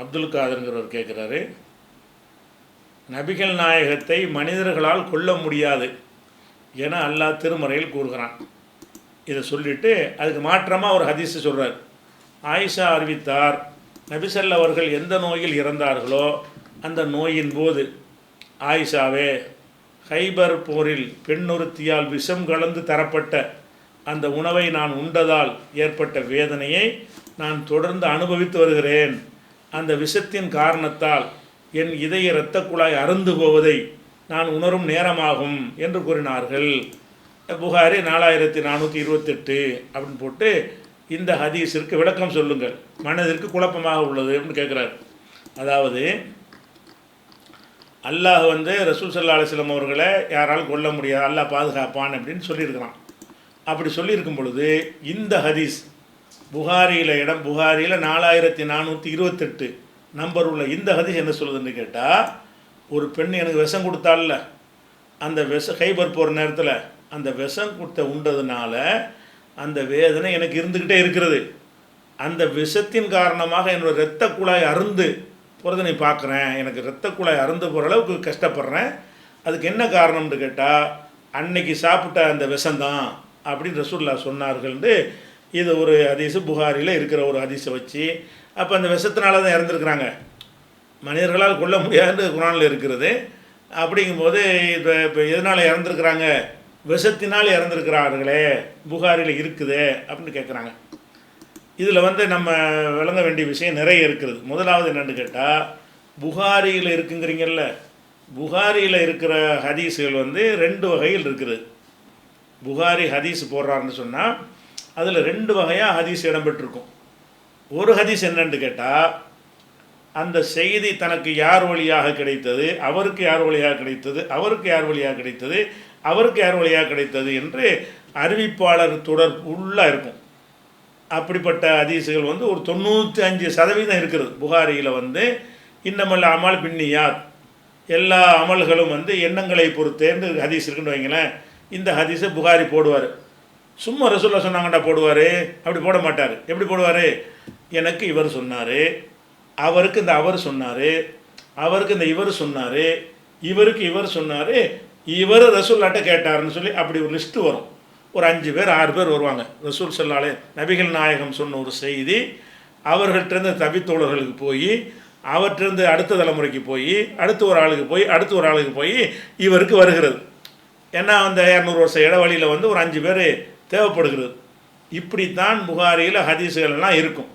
அப்துல் காதருங்கிறவர் கேட்குறாரு நபிகள் நாயகத்தை மனிதர்களால் கொல்ல முடியாது என அல்லாஹ் திருமறையில் கூறுகிறான். இதை சொல்லிட்டு அதுக்கு மாற்றமாக ஒரு ஹதீஸ் சொல்கிறார் ஆயிஷா அறிவித்தார் நபிசல்ல அவர்கள் எந்த நோயில் இறந்தார்களோ அந்த நோயின் போது ஆயிஷாவே ஹைபர் போரில் பெண்ணொருத்தியால் விஷம் கலந்து தரப்பட்ட அந்த உணவை நான் உண்டதால் ஏற்பட்ட வேதனையை நான் தொடர்ந்து அனுபவித்து வருகிறேன். அந்த விஷத்தின் காரணத்தால் என் இதய இரத்த குழாய் அருந்து போவதை நான் உணரும் நேரமாகும் என்று கூறினார்கள். புகாரி நாலாயிரத்தி நானூற்றி இருபத்தெட்டு அப்படின்னு போட்டு இந்த ஹதீஸிற்கு விளக்கம் சொல்லுங்கள். மனதிற்கு குழப்பமாக உள்ளது அப்படின்னு கேட்குறாரு. அதாவது அல்லாஹ் வந்து ரசூல் சல்லா அலிஸ்லம் அவர்களை யாரால் கொல்ல முடியாது அல்லாஹ் பாதுகாப்பான் அப்படின்னு சொல்லியிருக்கிறான். அப்படி சொல்லியிருக்கும் பொழுது இந்த ஹதீஸ் புகாரியில் இடம் புகாரியில் நாலாயிரத்தி நானூற்றி இருபத்தெட்டு நம்பர் உள்ள இந்த ஹதீஸ் என்ன சொல்லுதுன்னு கேட்டால் ஒரு பெண் எனக்கு விஷம் கொடுத்தாள்ல. அந்த விஷ கைபர் போகிற நேரத்தில் அந்த விஷம் கொடுத்த உண்டதுனால அந்த வேதனை எனக்கு இருந்துக்கிட்டே இருக்கிறது. அந்த விஷத்தின் காரணமாக என்னோட இரத்த குழாய் அருந்து போகிறத நீ பார்க்குறேன் எனக்கு இரத்த குழாய் அருந்து போகிற அளவுக்கு கஷ்டப்படுறேன். அதுக்கு என்ன காரணம்னு கேட்டால் அன்னைக்கு சாப்பிட்ட அந்த விஷந்தான் அப்படின்னு ரசூல்லா சொன்னார்கள்னு இது ஒரு அதிசு புகாரியில் இருக்கிற ஒரு அதிசை வச்சு அப்போ அந்த விஷத்தினால தான் இறந்துருக்குறாங்க. மனிதர்களால் கொள்ள முடியாதுன்னு குரானில் இருக்கிறது. அப்படிங்கும்போது இப்போ இப்போ எதனால் இறந்துருக்குறாங்க? விஷத்தினால் இறந்துருக்கிறார்களே புகாரில் இருக்குது அப்படின்னு கேட்குறாங்க இதில் வந்து நம்ம விளங்க வேண்டிய விஷயம் நிறைய இருக்கிறது முதலாவது என்னென்னு கேட்டால் புகாரியில் இருக்குங்கிறீங்கல்ல புகாரியில் இருக்கிற ஹதீஸுகள் வந்து ரெண்டு வகையில் இருக்குது. புகாரி ஹதீஸ் போடுறாருன்னு சொன்னால் அதில் ரெண்டு வகையாக ஹதீஸ் இடம்பெற்றிருக்கும். ஒரு ஹதீஸ் என்னன்னு கேட்டால் அந்த செய்தி தனக்கு யார் வழியாக கிடைத்தது அவருக்கு யார் வழியாக கிடைத்தது அவருக்கு யார் வழியாக கிடைத்தது அவருக்கு யார் வழியாக கிடைத்தது என்று அறிவிப்பாளர் தொடர் உள்ளாக இருக்கும். அப்படிப்பட்ட ஹதீஸுகள் வந்து ஒரு தொண்ணூற்றி அஞ்சு சதவீதம் இருக்கிறது. புகாரியில் வந்து இன்னமல்ல அமல் பின்னியாத் எல்லா அமல்களும் வந்து எண்ணங்களை பொறுத்தேன்னு ஹதீஸ் இருக்குன்னு வைங்களேன். இந்த ஹதீஸை புகாரி போடுவார். சும்மா ரசூல்லா சொன்னாங்கடா போடுவார். அப்படி போட மாட்டார். எப்படி போடுவார்? எனக்கு இவர் சொன்னார். அவருக்கு இந்த அவர் சொன்னார். அவருக்கு இந்த இவர் சொன்னார். இவருக்கு இவர் சொன்னார். இவர் ரசூல்லாட்ட கேட்டாருன்னு சொல்லி அப்படி ஒரு லிஸ்ட்டு வரும். ஒரு அஞ்சு பேர் ஆறு பேர் வருவாங்க. ரசூல் சொல்லாலே நபிகள் நாயகம் சொன்ன ஒரு செய்தி அவர்கள்ட்டேருந்து தவித்தோழர்களுக்கு போய் அவற்றிருந்து அடுத்த தலைமுறைக்கு போய் அடுத்த ஒரு ஆளுக்கு போய் அடுத்த ஒரு ஆளுக்கு போய் இவருக்கு வருகிறது. ஏன்னா அந்த இரநூறு வருஷம் இடைவெளியில் வந்து ஒரு அஞ்சு பேர் தேவைப்படுகிறது. இப்படித்தான் புகாரியில் ஹதீஸுகள் எல்லாம் இருக்கும்.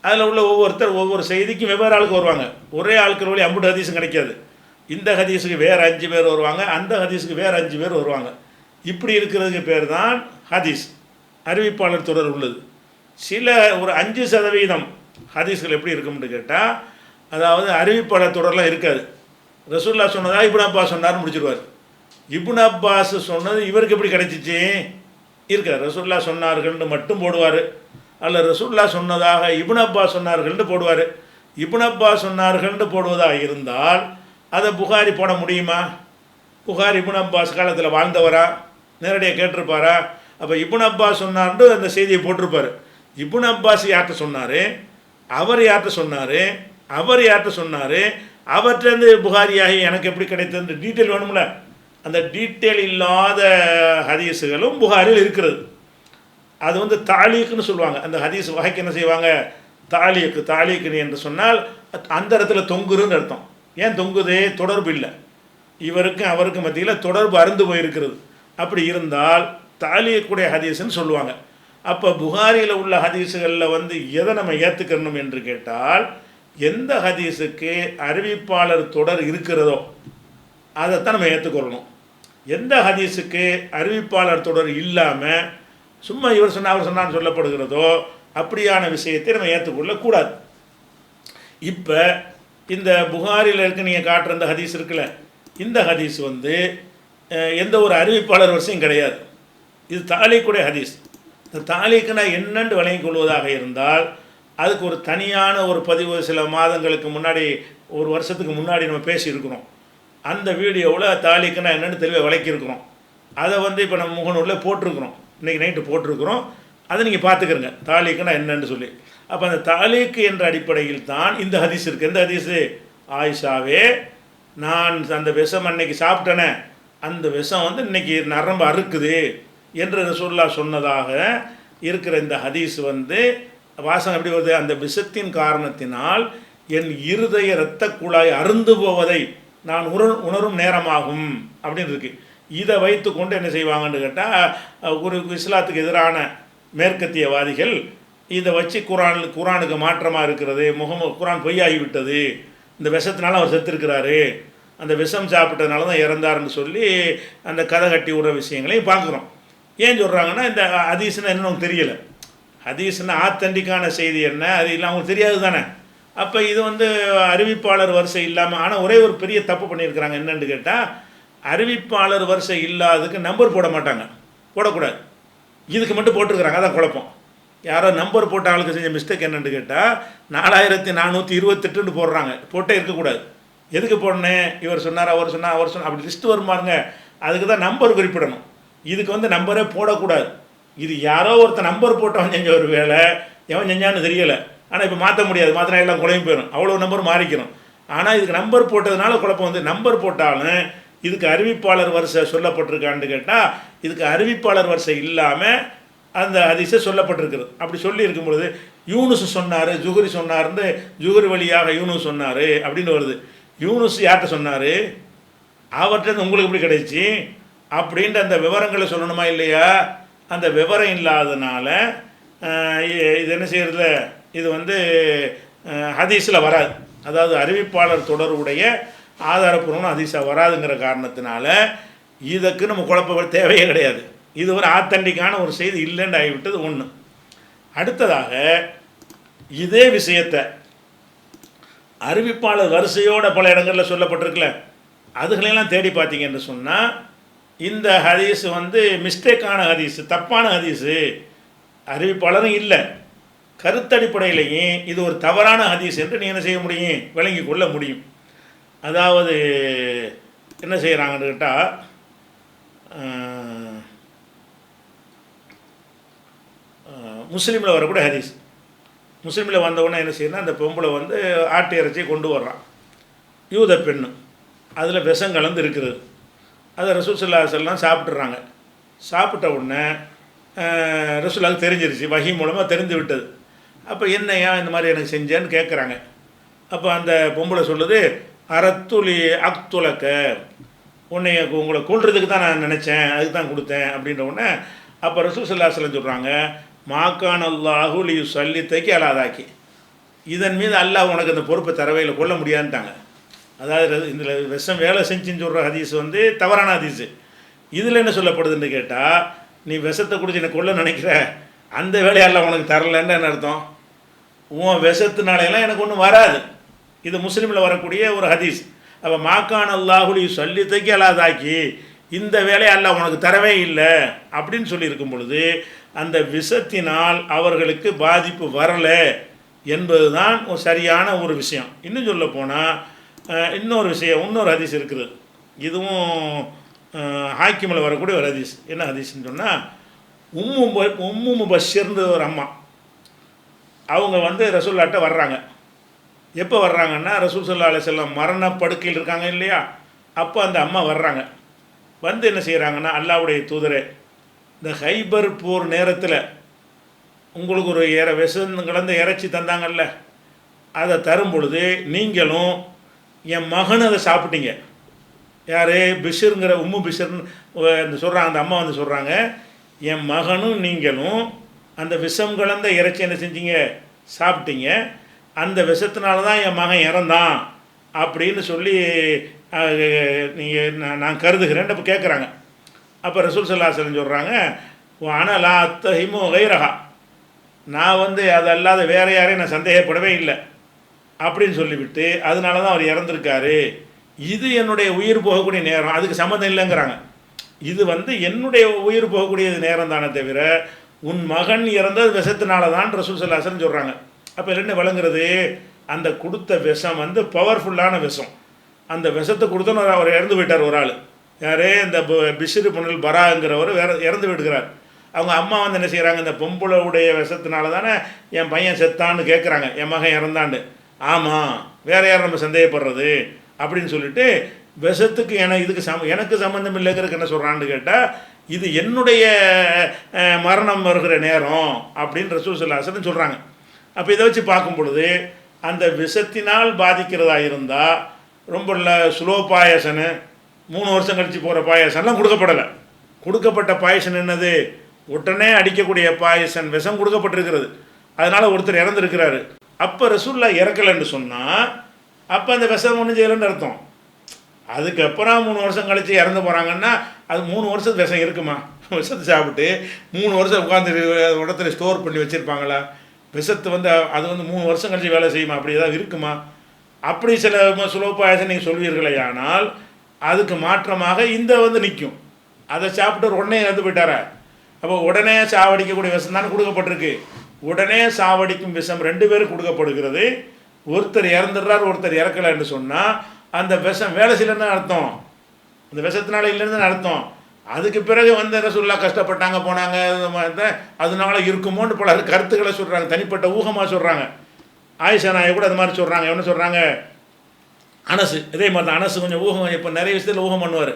அதில் உள்ள ஒவ்வொருத்தர் ஒவ்வொரு செய்திக்கும் வெவ்வேறு ஆளுக்கு வருவாங்க. ஒரே ஆளுக்கு வழி அம்புட்டு ஹதீஸும் கிடைக்காது. இந்த ஹதீஸுக்கு வேறு அஞ்சு பேர் வருவாங்க அந்த ஹதீஸுக்கு வேறு அஞ்சு பேர் வருவாங்க. இப்படி இருக்கிறதுக்கு பேர் தான் ஹதீஸ். அறிவிப்பாளர் தொடர் உள்ளது. சில ஒரு அஞ்சு சதவீதம் ஹதீஸ்கள் எப்படி இருக்கும்னு கேட்டால் அதாவது அறிவிப்பாளர் தொடர்லாம் இருக்காது. ரசூல்லா சொன்னதாக இப்னு அப்பாஸ் சொன்னார்னு முடிச்சிருவார். இப்னு அப்பாஸ் சொன்னது இவருக்கு எப்படி கிடைச்சிச்சு? இருக்கார் ரசுல்லா சொன்னார்கள்னு மட்டும் போடுவார். அல்ல ரசுல்லா சொன்னதாக இபுனப்பா சொன்னார்கள்னு போடுவார். இபுனப்பா சொன்னார்கள்னு போடுவதாக இருந்தால் அதை புகாரி போட முடியுமா? புகார் இபுன் அப்பாஸ் காலத்தில் வாழ்ந்தவரா? நேரடியாக கேட்டிருப்பாரா? அப்போ இபுன் அப்பாஸ் சொன்னார்னு அந்த செய்தியை போட்டிருப்பார். இபுன் அப்பாஸ் யார்கிட்ட சொன்னார்? அவர் யார்கிட்ட சொன்னார்? அவர் யார்கிட்ட சொன்னார்? அவர்கிட்டருந்து புகாரியாகி எனக்கு எப்படி கிடைத்தது? டீட்டெயில் வேணும்ல. அந்த டீட்டெயில் இல்லாத ஹதீஸுகளும் புகாரில் இருக்கிறது. அது வந்து தாலீக்குன்னு சொல்லுவாங்க. அந்த ஹதீஸ் வகைக்கு என்ன செய்வாங்க? தாலீக்கு தாலீக்குன்னு என்று சொன்னால் அந்த இடத்துல தொங்குருன்னு அர்த்தம். ஏன் தொங்குதே? தொடர்பு இல்லை. இவருக்கும் அவருக்கும் மத்தியில் தொடர்பு அருந்து போயிருக்கிறது. அப்படி இருந்தால் தாலியக்கூடிய ஹதீஸ்ன்னு சொல்லுவாங்க. அப்போ புகாரியில் உள்ள ஹதீஸுகளில் வந்து எதை நம்ம ஏற்றுக்கணும் என்று கேட்டால் எந்த ஹதீஸுக்கு அறிவிப்பாளர் தொடர் இருக்கிறதோ அதைத்தான் நம்ம ஏற்றுக்கொள்ளணும் எந்த ஹதீஸுக்கு அறிவிப்பாளர் தொடர் இல்லாமல் சும்மா இவர் சொன்னால் அவர் சொன்னான்னு சொல்லப்படுகிறதோ அப்படியான விஷயத்தை நம்ம ஏற்றுக்கொள்ளக்கூடாது இப்போ இந்த புகாரில் இருக்க நீங்கள் காட்டுற இந்த ஹதீஸ் இருக்குல்ல இந்த ஹதீஸ் வந்து எந்த ஒரு அறிவிப்பாளர் வரிசையும் கிடையாது. இது தாலிக்குடைய ஹதீஸ். இந்த தாலிக்குனா என்னென்று விளங்கிக் கொள்வதாக இருந்தால் அதுக்கு ஒரு தனியான ஒரு பதிவு சில மாதங்களுக்கு முன்னாடி ஒரு வருஷத்துக்கு முன்னாடி நம்ம பேசியிருக்கிறோம். அந்த வீடியோவில் தாலிக்குன்னா என்னென்னு தெளிவாக விளக்கியிருக்கிறோம். அதை வந்து இப்போ நம்ம முகநூரில் போட்டிருக்கிறோம். இன்றைக்கி நைட்டு போட்டிருக்கிறோம். அதை நீங்கள் பார்த்துக்கிறங்க தாலிக்குன்னா என்னன்னு சொல்லி. அப்போ அந்த தாலிக்கு என்ற அடிப்படையில் தான் இந்த ஹதீஸ் இருக்குது எந்த ஹதீஸு? ஆயிஷாவே நான் அந்த விஷம் அன்னைக்கு சாப்பிட்டேனே அந்த விஷம் வந்து இன்றைக்கி நரம்பு அறுக்குது என்று ரசூல்லா சொன்னதாக இருக்கிற இந்த ஹதீஸ் வந்து வாசகம் எப்படி வருது? அந்த விஷத்தின் காரணத்தினால் என் இருதய இரத்த குழாய் அருந்து போவதை நான் உண உணரும் நேரமாகும் அப்படின்னு இருக்குது இதை வைத்து கொண்டு என்ன செய்வாங்கன்னு கேட்டால் ஒரு இஸ்லாத்துக்கு எதிரான மேற்கத்தியவாதிகள் இதை வச்சு குரான் குரானுக்கு மாற்றமாக இருக்கிறது முகமது குரான் பொய்யாகிவிட்டது இந்த விஷத்தினால அவர் செத்துருக்கிறாரு அந்த விஷம் சாப்பிட்டதுனால தான் இறந்தாருன்னு சொல்லி அந்த கதை கட்டி விடுற விஷயங்களையும் பார்க்குறோம். ஏன் சொல்கிறாங்கன்னா இந்த ஹதீஸ்னால் என்ன நமக்கு தெரியலை. ஹதீஸ்னால் ஆத்தண்டிக்கான செய்தி என்ன அது இல்லை அவங்களுக்கு தெரியாது தானே அப்போ இது வந்து அறிவிப்பாளர் வரிசை இல்லாமல் ஆனால் ஒரே ஒரு பெரிய தப்பு பண்ணியிருக்கிறாங்க. என்னென்னு கேட்டால் அறிவிப்பாளர் வரிசை இல்லாததுக்கு நம்பர் போட மாட்டாங்க. போடக்கூடாது. இதுக்கு மட்டும் போட்டிருக்கிறாங்க. அதான் குழப்பம். யாரோ நம்பர் போட்ட ஆளுக்கு செஞ்ச மிஸ்டேக் என்னென்னு கேட்டால் நாலாயிரத்தி நானூற்றி இருபத்தெட்டுன்னு போடுறாங்க. போட்டே இருக்கக்கூடாது. எதுக்கு போடணும்? இவர் சொன்னார் அவர் சொன்னார் அவர் சொன்னார். அப்படி லிஸ்ட் வருமாருங்க அதுக்கு தான் நம்பர் குறிப்பிடணும். இதுக்கு வந்து நம்பரே போடக்கூடாது. இது யாரோ ஒருத்தர் நம்பர் போட்டவன் செஞ்ச ஒரு வேலை எவன் செஞ்சான்னு தெரியலை. ஆனால் இப்போ மாற்ற முடியாது மாற்றினா எல்லாம் குழம்பு போயிடும் அவ்வளோ நம்பர் மாறிக்கணும். ஆனால் இதுக்கு நம்பர் போட்டதுனால குழப்பம் வந்து நம்பர் போட்டாலும் இதுக்கு அறிவிப்பாளர் வரிசை சொல்லப்பட்டிருக்கான்னு கேட்டால் இதுக்கு அறிவிப்பாளர் வரிசை இல்லாமல் அந்த ஹதீஸை சொல்லப்பட்டிருக்குது. அப்படி சொல்லி இருக்கும் பொழுது யூனுஸ் சொன்னார் ஜுகுரி சொன்னார்னு ஜுகுரி வழியாக யூனுஸ் சொன்னார் அப்படின்னு வருது. யூனுஸ் யார்கிட்ட சொன்னார்? அவர்கிட்ட உங்களுக்கு எப்படி கிடைச்சி? அப்படின்ற அந்த விவரங்களை சொல்லணுமா இல்லையா? அந்த விவரம் இல்லாதனால இது என்ன செய்யறது இது வந்து ஹதீஸில் வராது. அதாவது அறிவிப்பாளர் தொடர்புடைய ஆதாரப்பூர்வம் ஹதீஸாக வராதுங்கிற காரணத்தினால இதுக்கு நம்ம குழப்ப தேவையே கிடையாது. இது ஒரு ஆத்தண்டிக்கான ஒரு செய்தி இல்லைன்னு ஆகிவிட்டது ஒன்று அடுத்ததாக இதே விஷயத்தை அறிவிப்பாளர் வரிசையோட பல இடங்களில் சொல்லப்பட்டிருக்குல்ல அதுகளெல்லாம் தேடி பார்த்தீங்கன்னு சொன்னால் இந்த ஹதீஸ் வந்து மிஸ்டேக்கான ஹதீஸ் தப்பான ஹதீஸு அறிவிப்பாளரும் இல்லை. கருத்தடிப்படையிலையும் இது ஒரு தவறான ஹதீஸ் என்று நீ என்ன செய்ய முடியும்? விளங்கி கொள்ள முடியும். அதாவது என்ன செய்கிறாங்கன்னு கேட்டால் முஸ்லீமில் வரக்கூடிய ஹதீஸ். முஸ்லீமில் வந்தவுடனே என்ன செய்யணும் அந்த பொம்பளை வந்து ஆட்டு இறைச்சியை கொண்டு வர்றான். யூத பெண்ணு. அதில் விஷம் கலந்து இருக்குது. அதை ரசூல் சாப்பிட்றாங்க சாப்பிட்ட உடனே அஹ், தெரிஞ்சிருச்சு. வகி மூலமாக தெரிந்து விட்டது. அப்போ என்ன ஏன் இந்த மாதிரி எனக்கு செஞ்சேன்னு கேட்குறாங்க அப்போ அந்த பொம்பளை சொல்லுது அறத்துளி அக்துலக்க உன்னை உங்களை கொள்றதுக்கு தான் நான் நினச்சேன் அதுக்கு தான் கொடுத்தேன் அப்படின்ற உடனே அப்போ ரசூல் சொல்கிறாங்க மாக்கான் அல்லாஹுலி சொல்லி தைக்கி அலாதாக்கி. இதன் மீது அல்லாஹ் உனக்கு அந்த பொறுப்பை தரவே இல்லை கொல்ல முடியாதுன்ட்டாங்க. அதாவது இதில் விஷம் வேலை செஞ்சுன்னு சொல்கிற ஹதீஸ் வந்து தவறான ஹதீஸு. இதில் என்ன சொல்லப்படுதுன்னு கேட்டால் நீ விஷத்தை குடிச்சு என்னை கொள்ள நினைக்கிற? அந்த வேலையெல்லாம் உனக்கு தரலன்னு என்ன அர்த்தம்? உன் விஷத்தினாலையெல்லாம் எனக்கு ஒன்றும் வராது. இது முஸ்லீமில் வரக்கூடிய ஒரு ஹதீஸ். அப்போ மாக்கான் அல்லாஹுலி சொல்லி தைக்கி அல்லாதாக்கி இந்த வேலையை அல்ல உனக்கு தரவே இல்லை அப்படின்னு சொல்லியிருக்கும் பொழுது அந்த விஷத்தினால் அவர்களுக்கு பாதிப்பு வரலை என்பது தான் ஒரு சரியான ஒரு விஷயம். இன்னும் சொல்ல போனால் இன்னொரு விஷயம் இன்னொரு ஹதீஸ் இருக்குது. இதுவும் ஹாக்கிமில் வரக்கூடிய ஒரு ஹதீஸ். என்ன ஹதீஸ்ன்னு சொன்னால் உம்மு உம்மு முபஷிர்னு ஒரு அம்மா. அவங்க வந்து ரசூல்லாட்ட வர்றாங்க. எப்போ வர்றாங்கன்னா ரசூல் சல்லா அலிசல்லாம் மரண படுக்கையில் இருக்காங்க இல்லையா? அப்போ அந்த அம்மா வர்றாங்க. வந்து என்ன செய்கிறாங்கன்னா அல்லாவுடைய தூதரே இந்த ஹைபர் போர் நேரத்தில் உங்களுக்கு ஒரு இற விஷம் கலந்த இறைச்சி தந்தாங்கல்ல அதை தரும் பொழுது நீங்களும் என் மகன் அதை சாப்பிட்டீங்க. யார்? பிஷருங்கிற உம்மு பிஷர்னு அந்த சொல்கிறாங்க அந்த அம்மா வந்து சொல்கிறாங்க என் மகனும் நீங்களும் அந்த விஷம் கலந்த இறைச்சி என்ன செஞ்சீங்க? சாப்பிட்டீங்க அந்த விஷத்தினால தான் என் மகன் இறந்தான் அப்படின்னு சொல்லி நீங்கள் நான் நான் கருதுகிறேன். அப்போ கேட்குறாங்க அப்போ ரசூல் சல்லாசலம் சொல்கிறாங்க ஆனால் அத்தஹிமு கைரஹா. நான் வந்து அது அல்லாத வேற யாரையும் நான் சந்தேகப்படவே இல்லை அப்படின்னு சொல்லிவிட்டு அதனால தான் அவர் இறந்துருக்காரு. இது என்னுடைய உயிர் போகக்கூடிய நேரம் அதுக்கு சம்மந்தம் இல்லைங்கிறாங்க. இது வந்து என்னுடைய உயிர் போகக்கூடிய நேரம் தானே தவிர உன் மகன் இறந்தது விஷத்தினால தான் ரசூல் சல்லாசன் சொல்கிறாங்க அப்போ என்ன விளங்குறது? அந்த கொடுத்த விஷம் வந்து பவர்ஃபுல்லான விஷம். அந்த விஷத்தை கொடுத்தோன்னு அவர் இறந்து போயிட்டார் ஒரு ஆள். யாரே இந்த ப- பிஷிறு புனல் பராங்கிறவர் வேற இறந்து விடுகிறார் அவங்க அம்மா வந்து என்ன செய்கிறாங்க இந்த பொம்பளவுடைய விஷத்தினால தானே என் பையன் செத்தான்னு கேட்குறாங்க என் மகன் இறந்தாண்டு. ஆமாம் வேற யார் நம்ம சந்தேகப்படுறது? அப்படின்னு சொல்லிட்டு விஷத்துக்கு என இதுக்கு சம எனக்கு சம்மந்தம் இல்லைங்கிறதுக்கு என்ன சொல்கிறான்னு கேட்டால் இது என்னுடைய மரணம் வருகிற நேரம் அப்படின்னு ரசூசல்லாசன் சொல்கிறாங்க அப்போ இதை வச்சு பார்க்கும் பொழுது அந்த விஷத்தினால் பாதிக்கிறதா இருந்தால் ரொம்ப ஸ்லோ பாயசனு மூணு வருஷம் கழித்து போகிற பாயசன்லாம் கொடுக்கப்படலை. கொடுக்கப்பட்ட பாயசன் என்னது? உடனே அடிக்கக்கூடிய பாயசன் விஷம் கொடுக்கப்பட்டிருக்கிறது. அதனால் ஒருத்தர் இறந்துருக்கிறாரு. அப்போ ரசூல்லா இறக்கலைன்னு சொன்னால் அப்போ அந்த விஷம் ஒன்றும் செய்யலைன்னு அர்த்தம். அதுக்கப்புறம் மூணு வருஷம் கழித்து இறந்து போகிறாங்கன்னா அது மூணு வருஷத்து விஷம் இருக்குமா? விஷத்தை சாப்பிட்டு மூணு வருஷம் உட்காந்து இடத்துல ஸ்டோர் பண்ணி வச்சுருப்பாங்களா? விஷத்து வந்து அது வந்து மூணு வருஷம் கழித்து வேலை செய்யுமா? அப்படி ஏதாவது இருக்குமா? அப்படி சில சுலோபாயசம் நீங்கள் சொல்வீர்களே ஆனால் அதுக்கு மாற்றமாக இந்த வந்து நிற்கும் அதை சாப்பிட்டு உடனே இறந்து போயிட்டாரா? அப்போ உடனே சாவடிக்கக்கூடிய விஷம் தானே கொடுக்கப்பட்டிருக்கு. உடனே சாவடிக்கும் விஷம் ரெண்டு பேரும் கொடுக்கப்படுகிறது. ஒருத்தர் இறந்துடுறார் ஒருத்தர் இறக்கலைன்னு சொன்னால் அந்த விஷம் வேலை செய்யலன்னு அர்த்தம். அந்த விஷத்தினால இல்லைன்னு அர்த்தம். அதுக்கு பிறகு வந்து ரசுல்லா கஷ்டப்பட்டாங்க போனாங்க அதனால இருக்குமோன்னு பல கருத்துக்களை சொல்கிறாங்க தனிப்பட்ட ஊகமாக சொல்கிறாங்க ஆயிஷா நாயை கூட அது மாதிரி சொல்கிறாங்க என்ன சொல்கிறாங்க அனசு இதே மாதிரி தான். அனசு கொஞ்சம் ஊகம் இப்போ நிறைய விஷயத்தில் ஊகம் பண்ணுவார்.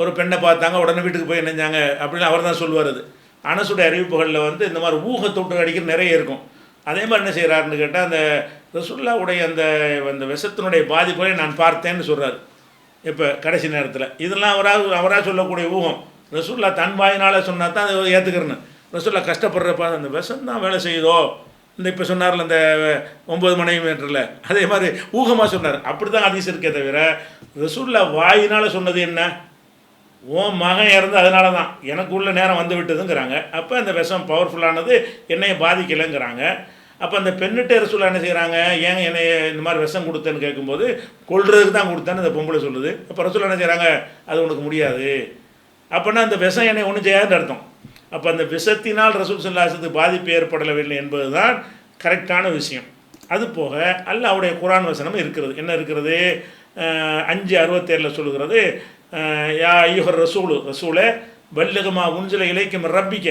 ஒரு பெண்ணை பார்த்தாங்க உடனே வீட்டுக்கு போய் நினைஞ்சாங்க அப்படின்னு அவர் தான் சொல்லுவார் அது. அனசுடைய அறிவிப்புகளில் வந்து இந்த மாதிரி ஊகத்தொட்டு அடிக்கிற நிறைய இருக்கும். அதே மாதிரி என்ன செய்கிறாருன்னு கேட்டால் அந்த ரசுல்லாவுடைய அந்த அந்த விஷத்தினுடைய பாதிப்புகளை நான் பார்த்தேன்னு சொல்கிறார் இப்போ கடைசி நேரத்தில். இதெல்லாம் அவராக அவராக சொல்லக்கூடிய ஊகம். ரசுல்லா தன் வாயினால் சொன்னால் தான் அதை ஏற்றுக்கிறேன்னு ரசுல்லா கஷ்டப்படுறப்ப அந்த விஷம் தான் வேலை செய்யுதோ? இந்த இப்போ சொன்னார்ல அந்த ஒம்பது மனைவி மீட்டரில் அதே மாதிரி ஊகமாக சொன்னார். அப்படி தான் அதிசயம் இருக்கே தவிர ரசுல்லா வாயினால் சொன்னது என்ன? உன் மகன் இறந்து அதனால தான் எனக்கு உள்ள நேரம் வந்து விட்டதுங்கிறாங்க. அப்போ அந்த விஷம் பவர்ஃபுல்லானது என்னையும் பாதிக்கலைங்கிறாங்க. அப்போ அந்த பெண்ணிட்ட ரசூலா என்ன செய்கிறாங்க ஏன் என்னை இந்த மாதிரி விஷம் கொடுத்தேன்னு கேட்கும்போது கொள்றதுக்கு தான் கொடுத்தேன்னு அந்த பொம்பளை சொல்லுது. அப்போ ரசூலா என்ன செய்கிறாங்க அது உனக்கு முடியாது. அப்போனா அந்த விஷம் என்னை ஒன்றும் செய்யாதுன்னு அர்த்தம். அப்போ அந்த விஷத்தினால் ரசூல் சல்லாசத்துக்கு பாதிப்பு ஏற்படவில்லை என்பது தான் கரெக்டான விஷயம். அது போக அல்லாவுடைய குரான் வசனம் இருக்கிறது. என்ன இருக்கிறது? அஞ்சு அறுபத்தேழில் சொல்லுகிறது யா ஐயுகர் ரசூலு ரசூலை வல்லகமாக உஞ்சலை இலைக்கும் ரப்பிக்க.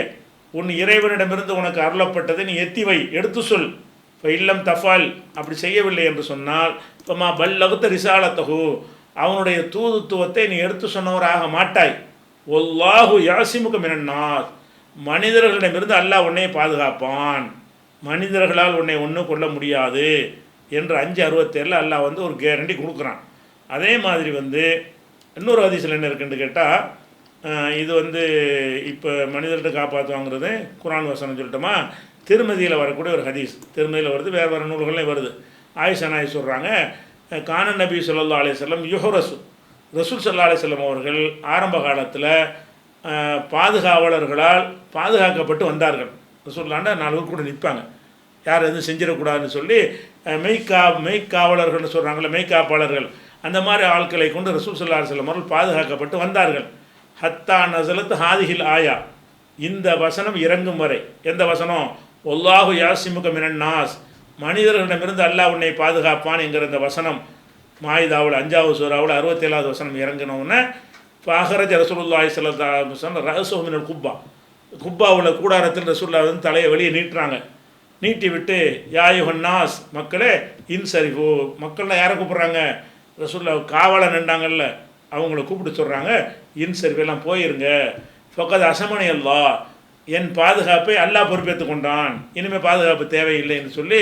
உன் இறைவனிடமிருந்து உனக்கு அருளப்பட்டதை நீ எத்தி வை எடுத்து சொல். இப்போ இல்லம் தஃபால் அப்படி செய்யவில்லை என்று சொன்னால் இப்போமா பல்லகுத்த ரிசாலத்தகு அவனுடைய தூதுத்துவத்தை நீ எடுத்து சொன்னவராக மாட்டாய். ஒல்லாஹு யாசிமுக மினன்னார். மனிதர்களிடமிருந்து அல்லாஹ் உன்னை பாதுகாப்பான். மனிதர்களால் உன்னை ஒன்றும் கொள்ள முடியாது என்று அஞ்சு அறுபத்தேழில் அல்லாஹ் வந்து ஒரு கேரண்டி கொடுக்குறான். அதே மாதிரி வந்து இன்னொரு ஹதீஸில் என்ன இருக்குன்னு கேட்டால் இது வந்து இப்போ மனிதர்கிட்ட காப்பாற்றுவாங்கிறது குரான் வசனம் சொல்லிட்டோமா? திருமதியில் வரக்கூடிய ஒரு ஹதீஸ். திருமதியில் வருது வேறு வேறு நூல்கள்லையும் வருது. ஆயிஷா நாய் சொல்கிறாங்க கானன் நபி சொல்லா அலையம் யுஹரசு ரசூல். சல்லா அலிசல்லம் அவர்கள் ஆரம்ப காலத்தில் பாதுகாவலர்களால் பாதுகாக்கப்பட்டு வந்தார்கள். ரசூல்லாண்டா நாலு கூட நிற்பாங்க யார் எதுவும் செஞ்சிடக்கூடாதுன்னு சொல்லி மெய்க்கா மெய்க்காவலர்கள்னு சொல்கிறாங்களே மெய்க்காப்பாளர்கள். அந்த மாதிரி ஆட்களை கொண்டு ரசூல் சல்லா அலிசல்லம் அவர்கள் பாதுகாக்கப்பட்டு வந்தார்கள். ஹத்தா நசலத் ஹாதிஹில் ஆயா. இந்த வசனம் இறங்கும் வரை. எந்த வசனம்? ஒல்லாஹு யாசிமுக மினன்னாஸ். மனிதர்களிடமிருந்து அல்லாஹ் உன்னை பாதுகாப்பான் என்கிற இந்த வசனம். மாயுதாவில் அஞ்சாவது சூறாவில் அறுபத்தேழாவது வசனம் இறங்கினவுடனே பாகரஜ ரசூலுல்லாஹி ஸல்லல்லாஹு அலைஹி வஸல்லம் குப்பா. குப்பாவில் கூடாரத்தில் ரசூல்லா வந்து தலையை வெளியே நீட்டுறாங்க. நீட்டி விட்டு யாயுஹன்னாஸ் மக்களே இன்சரிஃபு. மக்கள்லாம் யாரை கூப்பிட்றாங்க? ரசூல்லா காவலை நின்றாங்கல்ல. அவங்கள கூப்பிட்டு சொல்கிறாங்க இன்சரிஃப் எல்லாம் போயிருங்க. ஃபக்கத் அசமணி அல்லா என் பாதுகாப்பை அல்லாஹ் பொறுப்பேற்று கொண்டான். இனிமேல் பாதுகாப்பு தேவையில்லைன்னு சொல்லி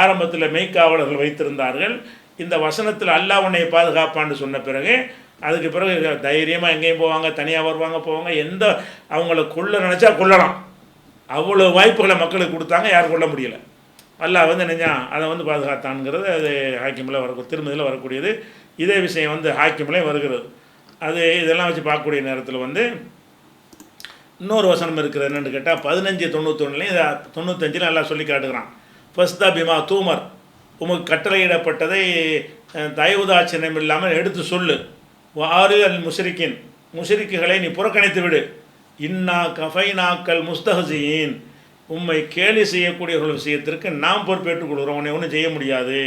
ஆரம்பத்தில் மெய்க்காவலர்கள் வைத்திருந்தார்கள். இந்த வசனத்தில் அல்லாஹ் உன்னை பாதுகாப்பான்னு சொன்ன பிறகு அதுக்கு பிறகு தைரியமாக எங்கேயும் போவாங்க தனியாக வருவாங்க போவாங்க எந்த அவங்கள கொள்ள நினச்சா கொல்லலாம். அவ்வளோ வாய்ப்புகளை மக்களுக்கு கொடுத்தாங்க யாரும் கொள்ள முடியல. அல்லாஹ் வந்து நினைஞ்சா அதை வந்து பாதுகாத்தான்ங்கிறது அது ஹாக்கிமில் வர திருமதியில் வரக்கூடியது. இதே விஷயம் வந்து ஹாக்கிமிலே வருகிறது. அது இதெல்லாம் வச்சு பார்க்கக்கூடிய நேரத்தில் வந்து இன்னொரு வசனம் இருக்கிறது என்னென்னு கேட்டால் பதினஞ்சு தொண்ணூத்தொன்னுலையும் இதை தொண்ணூத்தஞ்சில் நல்லா சொல்லி காட்டுகிறான். ஃபஸ்தா பிமா தூமர் உமக்கு கட்டளையிடப்பட்டதை தயவுதாச்சினம் இல்லாமல் எடுத்து சொல்லு. வாரு அல் முஷரிக்கின் முஷரிக்குகளை நீ புறக்கணித்து விடு. இன்னா கஃபைனாக்கள் முஸ்தஹசியின் உம்மை கேலி செய்யக்கூடியவர்கள் விஷயத்திற்கு நாம் பொறுப்பேற்றுக் கொள்கிறோம். உன்னை ஒன்றும் செய்ய முடியாது.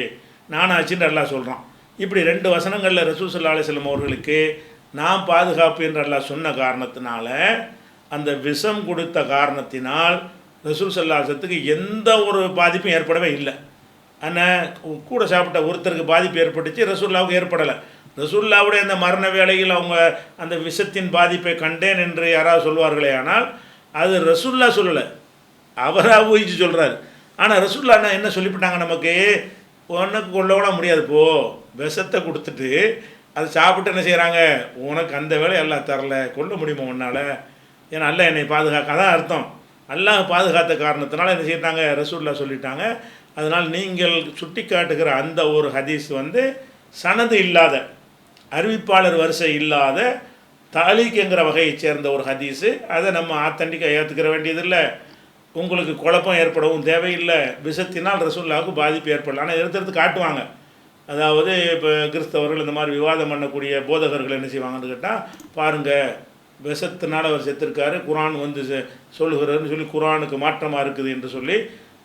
நானாச்சுன்னு நல்லா சொல்கிறான் இப்படி ரெண்டு வசனங்களில் ரசூசல்லா அலிஸ்லம் அவர்களுக்கு நான் பாதுகாப்பு என்று சொன்ன காரணத்தினால அந்த விஷம் கொடுத்த காரணத்தினால் ரசூல் சல்லாசத்துக்கு எந்த ஒரு பாதிப்பும் ஏற்படவே இல்லை. ஆனால் கூட சாப்பிட்ட ஒருத்தருக்கு பாதிப்பு ஏற்பட்டுச்சு ரசூல்லாவுக்கு ஏற்படலை. ரசூல்லாவுடைய அந்த மரண வேளையில் அவங்க அந்த விஷத்தின் பாதிப்பை கண்டேன் என்று யாராவது சொல்வார்களே ஆனால் அது ரசூல்லா சொல்லலை. அவராக ஊகிச்சு சொல்கிறாரு ஆனால் ரசூல்லா என்ன என்ன சொல்லிவிட்டாங்க நமக்கு? உனக்கு கொள்ளவிட முடியாது போ. விஷத்தை கொடுத்துட்டு அதை சாப்பிட்டு என்ன செய்கிறாங்க உனக்கு அந்த வேலை எல்லாம் தரல. கொல்ல முடியுமா உன்னால்? ஏன்னா அல்ல என்னை பாதுகாக்க? அதான் அர்த்தம். அல்லாஹ் பாதுகாத்த காரணத்தினால என்ன செய்கிறாங்க ரசூல்லா சொல்லிட்டாங்க. அதனால் நீங்கள் சுட்டி காட்டுகிற அந்த ஒரு ஹதீஸ் வந்து சனது இல்லாத அறிவிப்பாளர் வரிசை இல்லாத தாலிக்குங்கிற வகையைச் சேர்ந்த ஒரு ஹதீஸு. அதை நம்ம ஆத்தண்டிக்காக ஏற்றுக்கிற வேண்டியதில்லை. உங்களுக்கு குழப்பம் ஏற்படவும் தேவையில்லை. விஷத்தினால் ரசூல்லாவுக்கு பாதிப்பு ஏற்படல. ஆனால் எடுத்து எடுத்து காட்டுவாங்க. அதாவது இப்போ கிறிஸ்தவர்கள் இந்த மாதிரி விவாதம் பண்ணக்கூடிய போதகர்கள் என்ன செய்வாங்கன்னு கேட்டால் பாருங்கள் விஷத்தினால் அவர் செத்துருக்காரு குரான் வந்து செ- சொல்லுகிறாருன்னு சொல்லி குரானுக்கு மாற்றமாக இருக்குது என்று சொல்லி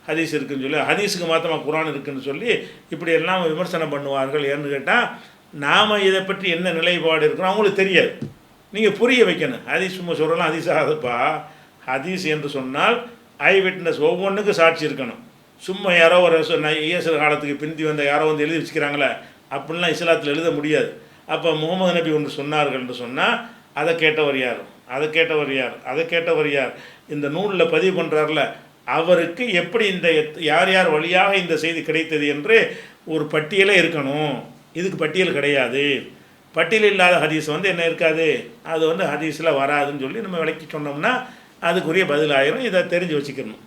ஹதீஸ் இருக்குன்னு சொல்லி ஹதீஸுக்கு மாற்றமாக குரான் இருக்குதுன்னு சொல்லி இப்படி எல்லாம் விமர்சனம் பண்ணுவார்கள் ஏன்னு கேட்டால் நாம் இதை பற்றி என்ன நிலைப்பாடு இருக்கிறோம் அவங்களுக்கு தெரியாது. நீங்கள் புரிய வைக்கணும். ஹதீஸ் சும்மா சொல்லலாம் ஹதீஸ் ஆகுதுப்பா. ஹதீஸ் என்று சொன்னால் ஐ விட்னஸ் ஒவ்வொன்றுக்கும் சாட்சி இருக்கணும். சும்மா யாரோ ஒரு இயேசு காலத்துக்கு பிந்தி வந்த யாரோ வந்து எழுதி வச்சுக்கிறாங்களே அப்படிலாம் இஸ்லாத்தில் எழுத முடியாது. அப்போ முகமது நபி ஒன்று சொன்னார்கள் என்று சொன்னால் அதை கேட்டவர் யார்? அதை கேட்டவர் யார்? அதை கேட்டவர் யார்? இந்த நூலில் பதிவு பண்ணுறாருல அவருக்கு எப்படி இந்த யார் யார் வழியாக இந்த செய்தி கிடைத்தது என்று ஒரு பட்டியலே இருக்கணும். இதுக்கு பட்டியல் கிடையாது. பட்டியல் இல்லாத ஹதீஸ் வந்து என்ன இருக்காது? அது வந்து ஹதீஸில் வராதுன்னு சொல்லி நம்ம விளக்கி சொன்னோம்னா அதுக்குரிய பதிலாயிரும் இதை தெரிஞ்சு வச்சுக்கணும்.